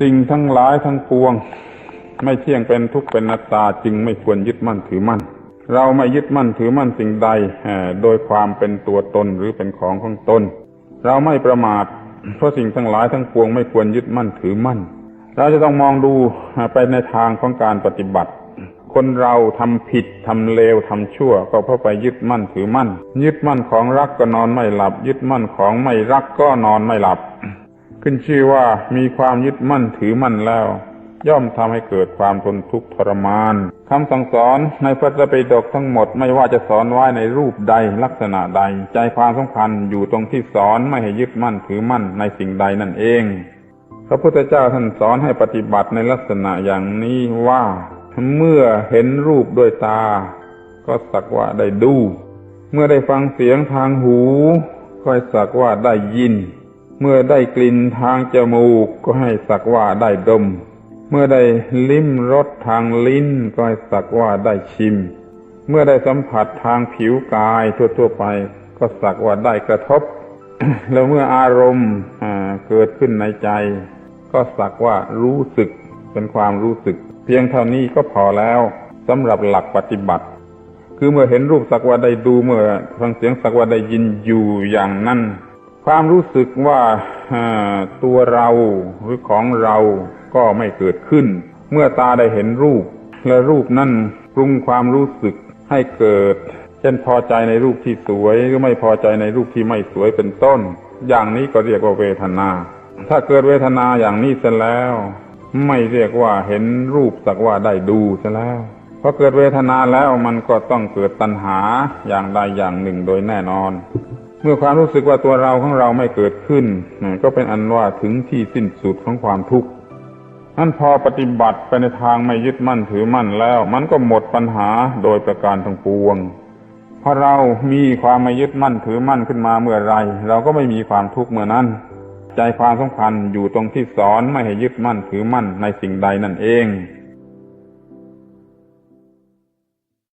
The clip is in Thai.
สิ่งทั้งหลายทั้งปวง ไม่เที่ยงเป็นทุกข์เป็นนัตตาจึงไม่ควรยึดมั่นถือมั่น เราไม่ยึดมั่นถือมั่นสิ่งใดโดยความเป็นตัวตนหรือเป็นของของตน เราไม่ประมาท เพราะสิ่งทั้งหลายทั้งปวงไม่ควรยึดมั่นถือมั่น เราจะต้องมองดูไปในทางของการปฏิบัติ คนเราทำผิดทำเลวทำชั่ว ก็เพราะไปยึดมั่นถือมั่น ยึดมั่นของรักก็นอนไม่หลับ ยึดมั่นของไม่รักก็นอนไม่หลับ ขึ้นชื่อว่ามีความยึดมั่นถือมั่นแล้ว ย่อมทำให้เกิดความทนทุกข์ทรมานคำสั่งสอนในพระไตรปิฎกทั้งหมดไม่ว่าจะสอนไว้ในรูปใดลักษณะใด ใจความสำคัญอยู่ตรงที่สอนไม่ให้ยึดมั่นถือมั่นในสิ่งใดนั่นเอง พระพุทธเจ้าท่านสอนให้ปฏิบัติในลักษณะอย่างนี้ว่าเมื่อเห็นรูปด้วยตา ก็สักว่าได้ดู เมื่อได้ฟังเสียงทางหูก็สักว่าได้ยิน เมื่อได้กลิ่นทางจมูกก็ให้สักว่าได้ดม เมื่อได้ลิ้มรสทางลิ้นก็ให้สักว่าได้ชิม เมื่อได้สัมผัสทางผิวกายทั่วๆไป ก็สักว่าได้กระทบ แล้วเมื่ออารมณ์เกิดขึ้นในใจ ก็สักว่ารู้สึกเป็นความรู้สึก เพียงเท่านี้ก็พอแล้วสำหรับหลักปฏิบัติ คือเมื่อเห็นรูปสักว่าได้ดูเมื่อฟังเสียงสักว่าได้ยินอยู่อย่างนั้น ความรู้สึกว่าตัวเราหรือของเราก็ไม่เกิดขึ้น เมื่อตาได้เห็นรูป และรูปนั้นปรุงความรู้สึกให้เกิด เช่นพอใจในรูปที่สวยหรือไม่พอใจในรูปที่ไม่สวยเป็นต้น อย่างนี้ก็เรียกว่าเวทนา ถ้าเกิดเวทนาอย่างนี้เสร็จแล้ว ไม่เรียกว่าเห็นรูปสักว่าได้ดูเสร็จแล้วพอเกิดเวทนาแล้วมันก็ต้องเกิดตัณหาอย่างใดอย่างหนึ่งโดยแน่นอน เมื่อความรู้สึกว่าตัวเราของเราไม่เกิดขึ้น ก็เป็นอันว่าถึงที่สิ้นสุดของความทุกข์นั่นพอปฏิบัติไปในทางไม่ยึดมั่นถือมั่นแล้ว มันก็หมดปัญหาโดยประการทั้งปวงเพราะเรามีความไม่ยึดมั่นถือมั่นขึ้นมาเมื่อไร เราก็ไม่มีความทุกข์เมื่อนั้น ใจความสำคัญอยู่ตรงที่สอนไม่ให้ยึดมั่นถือมั่นในสิ่งใดนั่นเอง